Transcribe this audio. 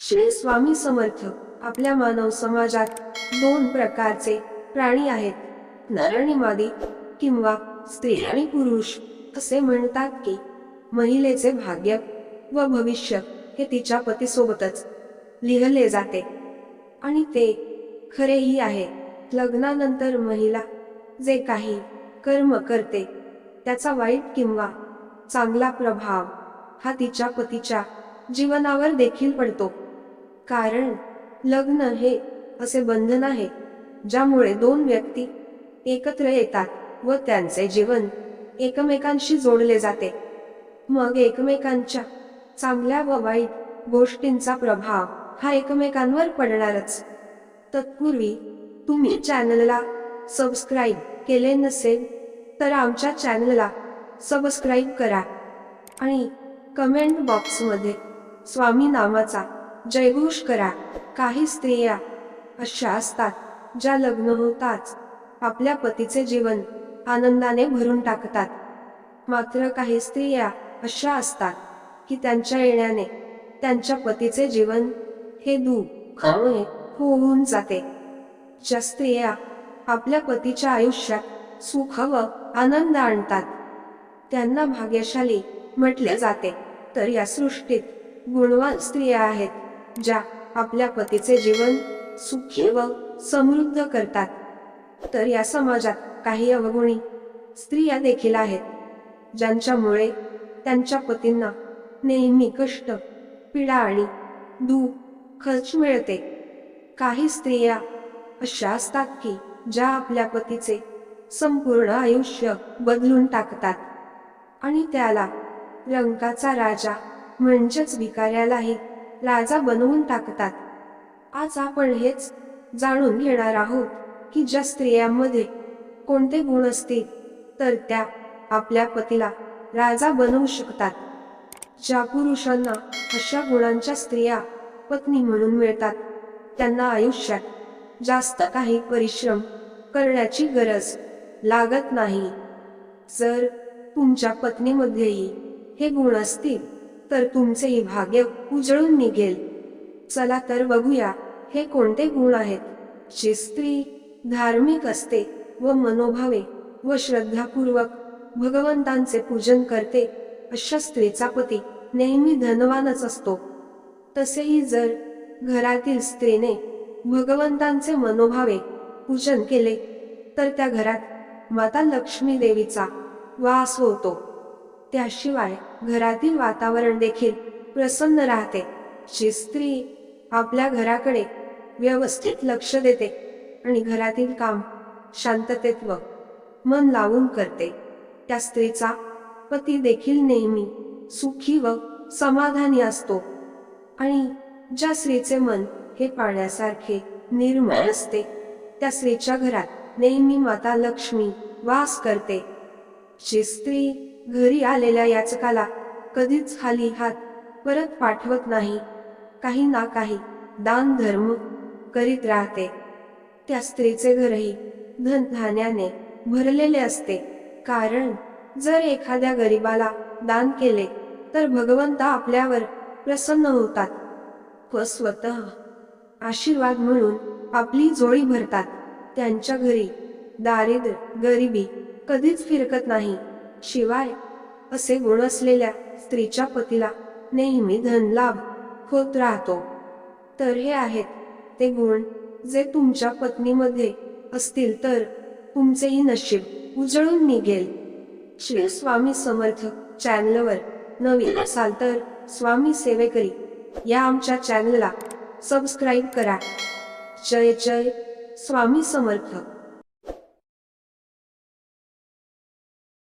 श्री स्वामी समर्थ आपल्या मानव समाजात दोन प्रकारचे प्राणी आहेत. नर आणि मादी किंवा स्त्री आणि पुरुष असे म्हणतात की महिलेचे भाग्य व भविष्य हे तिच्या पतीसोबतच लिहिले जाते. आणि ते खरेही आहे. लग्नानंतर महिला जे काही कर्म करते त्याचा वाईट किंवा चांगला प्रभाव हा तिच्या पतीच्या जीवनावर देखील पडतो. कारण लग्न हे असे बंधन आहे ज्यामुळे दोन व्यक्ती एकत्र येतात व त्यांचे जीवन एकमेकांशी जोडले जाते. मग एकमेकांच्या चांगल्या व वाईट गोष्टींचा प्रभाव हा एकमेकांवर पडणारच. तत्पूर्वी तुम्ही चॅनलला सबस्क्राईब केले नसेल तर आमच्या चॅनलला सबस्क्राईब करा आणि कमेंट बॉक्समध्ये स्वामी नामाचा जयघोष करा. काही स्त्रिया अशा असतात ज्या लग्न होताच आपल्या पतीचे जीवन आनंदाने भरून टाकतात. मात्र काही स्त्रिया अशा असतात की त्यांच्या येण्याने त्यांच्या पतीचे जीवन हे दुःखमय होऊन जाते. ज्या स्त्रिया आपल्या पतीच्या आयुष्यात सुख व आनंद आणतात त्यांना भाग्यशाली म्हटले जाते. तर या सृष्टीत गुणवान स्त्रिया आहेत. ज्या आपल्या पतीचे जीवन सुखी व समृद्ध करतात. तर या समाजात काही अवगुणी स्त्रिया देखील आहेत ज्यांच्यामुळे त्यांच्या पतींना नेहमी कष्ट पीडा आणि दुःखच मिळते. काही स्त्रिया अशा असतात की ज्या आपल्या पतीचे संपूर्ण आयुष्य बदलून टाकतात आणि त्याला रंकाचा राजा म्हणजेच भिकाऱ्यालाही राजा बनवून टाकतात. आज आपण हेच जाणून घेणार आहोत की ज्या स्त्रियांमध्ये कोणते गुण असतील तर त्या आपल्या पतीला राजा बनवू शकतात. ज्या पुरुषांना अशा गुणांच्या स्त्रिया पत्नी म्हणून मिळतात त्यांना आयुष्यात जास्त काही परिश्रम करण्याची गरज लागत नाही. जर तुमच्या पत्नीमध्येही हे गुण असतील तर तुमचेही भाग्य उजळून निघेल. चला तर बघूया हे कोणते गुण आहेत? जी स्त्री धार्मिक असते व मनोभावे व श्रद्धापूर्वक भगवंतांचे पूजन करते अशा स्त्रीचा पती नेहमी धनवानच असतो. तसेही जर घरातील स्त्रीने भगवंतांचे मनोभावे पूजन केले तर त्या घरात माता लक्ष्मी देवीचा वास होतो. त्याशिवाय घरातील वातावरण देखील प्रसन्न राहते. जी स्त्री आपल्या घराकडे व्यवस्थित लक्ष देते आणि घरातील काम शांततेत व मन लावून करते. त्या स्त्रीचा पती देखील नेहमी सुखी व समाधानी असतो आणि ज्या स्त्रीचे मन हे पाण्यासारखे निर्मळ असते त्या स्त्रीच्या घरात नेहमी माता लक्ष्मी वास करते. जी स्त्री घरी आलेल्या याचकाला कधीच खाली हात परत पाठवत नाही. काही ना काही दान धर्म करीत राहते. त्या स्त्रीचे घरही धनधान्याने भरलेले असते. कारण जर एखाद्या गरीबाला दान केले तर भगवंत आपल्यावर प्रसन्न होतात. व स्वतः आशीर्वाद म्हणून आपली जोडी भरतात. त्यांच्या घरी दारिद्र्य गरिबी कधीच फिरकत नाही. शिवाय असे गुण असलेल्या स्त्रीच्या पतीला नेहमी धनलाभ होत राहतो. तर हे आहेत ते गुण जे तुमच्या पत्नीमध्ये असतील तर तुमचेही नशीब उजळून निघेल. श्री स्वामी समर्थ चॅनलवर नवीन असाल तर स्वामी सेवेकरी या आमच्या चॅनलला सबस्क्राईब करा. जय जय स्वामी समर्थ.